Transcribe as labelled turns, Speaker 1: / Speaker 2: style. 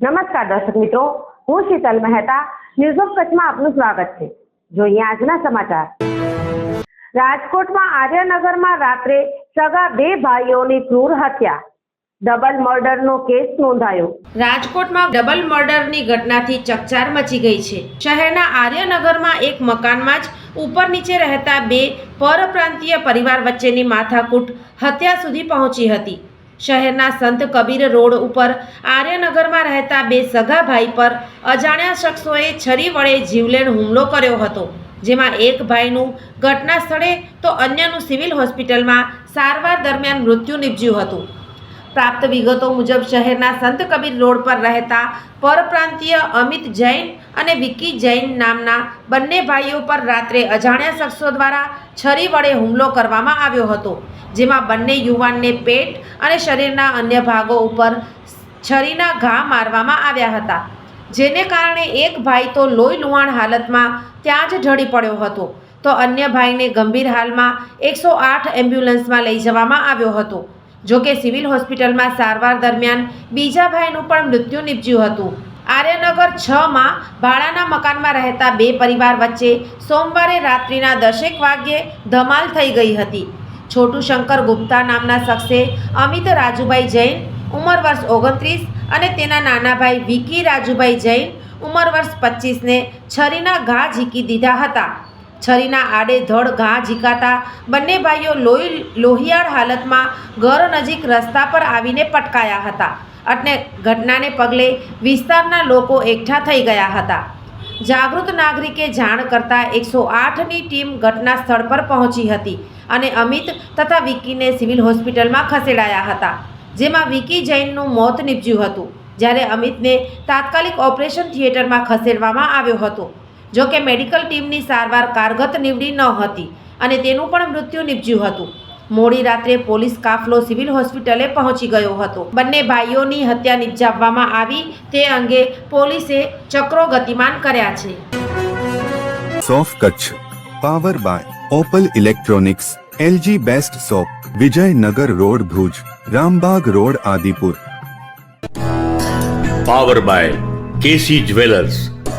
Speaker 1: નમસ્કાર દર્શક મિત્રો, હું શીતલ મહેતા ન્યૂઝ ઓફ કચ્છમાં આપનું સ્વાગત છે. જોઈએ આજના સમાચાર. રાજકોટમાં આર્યનગરમાં રાત્રે સગા બે ભાઈઓની ક્રૂર હત્યા. ડબલ મર્ડરનો કેસ નોંધાયો. રાજકોટમાં ડબલ મર્ડરની ઘટનાથી ચકચાર મચી ગઈ છે. શહેરના આર્યનગરમાં એક મકાનમાં જ ઉપર નીચે રહેતા બે પરપ્રાંતીય પરિવાર વચ્ચેની માથાકૂટ હત્યા સુધી પહોંચી હતી. શહેરના સંત કબીર રોડ ઉપર આર્યનગરમાં રહેતા બે સગા ભાઈ પર અજાણ્યા શખ્સોએ છરી વડે જીવલેણ હુમલો કર્યો હતો, જેમાં એક ભાઈનું ઘટના સ્થળે તો અન્યનું સિવિલ હોસ્પિટલમાં સારવાર દરમિયાન મૃત્યુ નીપજ્યું હતું. પ્રાપ્ત વિગતો મુજબ શહેરના સંત કબીર રોડ પર રહેતા પરપ્રાંતીય અમિત જૈન અને વિકી જૈન નામના બંને ભાઈઓ પર રાત્રે અજાણ્યા શખ્સો દ્વારા છરી વડે હુમલો કરવામાં આવ્યો હતો, જેમાં બંને યુવાનને પેટ અને શરીરના અન્ય ભાગો ઉપર છરીના ઘા મારવામાં આવ્યા હતા. જેને કારણે એક ભાઈ તો લોહી લુહાણ હાલતમાં ત્યાં જ ઢળી પડ્યો હતો. તો અન્ય ભાઈને ગંભીર હાલમાં એકસો આઠ એમ્બ્યુલન્સમાં લઈ જવામાં આવ્યો હતો. જોકે સિવિલ હોસ્પિટલમાં સારવાર દરમિયાન બીજા ભાઈનું પણ મૃત્યુ નીપજ્યું હતું. આર્યનગર છ માં ભાડાના મકાનમાં રહેતા બે પરિવાર વચ્ચે સોમવારે રાત્રિના દસેક વાગ્યે ધમાલ થઈ ગઈ હતી. છોટુ શંકર ગુપ્તા નામના શખ્સે અમિત રાજુભાઈ જૈન ઉંમર વર્ષ ઓગણત્રીસ અને તેના નાના ભાઈ વિકી રાજુભાઈ જૈન ઉંમર વર્ષ પચીસને છરીના ઘા ઝીકી દીધા હતા. છરીના આડે ધડ ઘા ઝીકાતા બંને ભાઈઓ લોહી લોહિયાળ હાલતમાં ઘર નજીક રસ્તા પર આવીને પટકાયા હતા. અને ઘટનાને પગલે વિસ્તારના લોકો એકઠા થઈ ગયા હતા. જાગૃત નાગરિકે જાણ કરતાં એકસો આઠની ટીમ ઘટના સ્થળ પર પહોંચી હતી અને અમિત તથા વિકીને સિવિલ હોસ્પિટલમાં ખસેડાયા હતા, જેમાં વિકી જૈનનું મોત નીપજ્યું હતું, જ્યારે અમિતને તાત્કાલિક ઓપરેશન થિયેટરમાં ખસેડવામાં આવ્યો હતો. જો કે મેડિકલ ટીમની સારવાર કારગત નીવડી ન હતી અને તેનું પણ મૃત્યુ નીપજ્યું હતું. મોડી રાત્રે પોલીસ કાફલો સિવિલ હોસ્પિટલે પહોંચી ગયો હતો. બંને ભાઈઓની હત્યા નિપજાવવામાં આવી તે અંગે પોલીસે ચક્રો ગતિમાન કર્યા છે.
Speaker 2: સોફ Kutch power by Opal electronics LG best shop Vijaynagar road Bhuj Rambag road Adipur.
Speaker 3: Power by KC jewellers.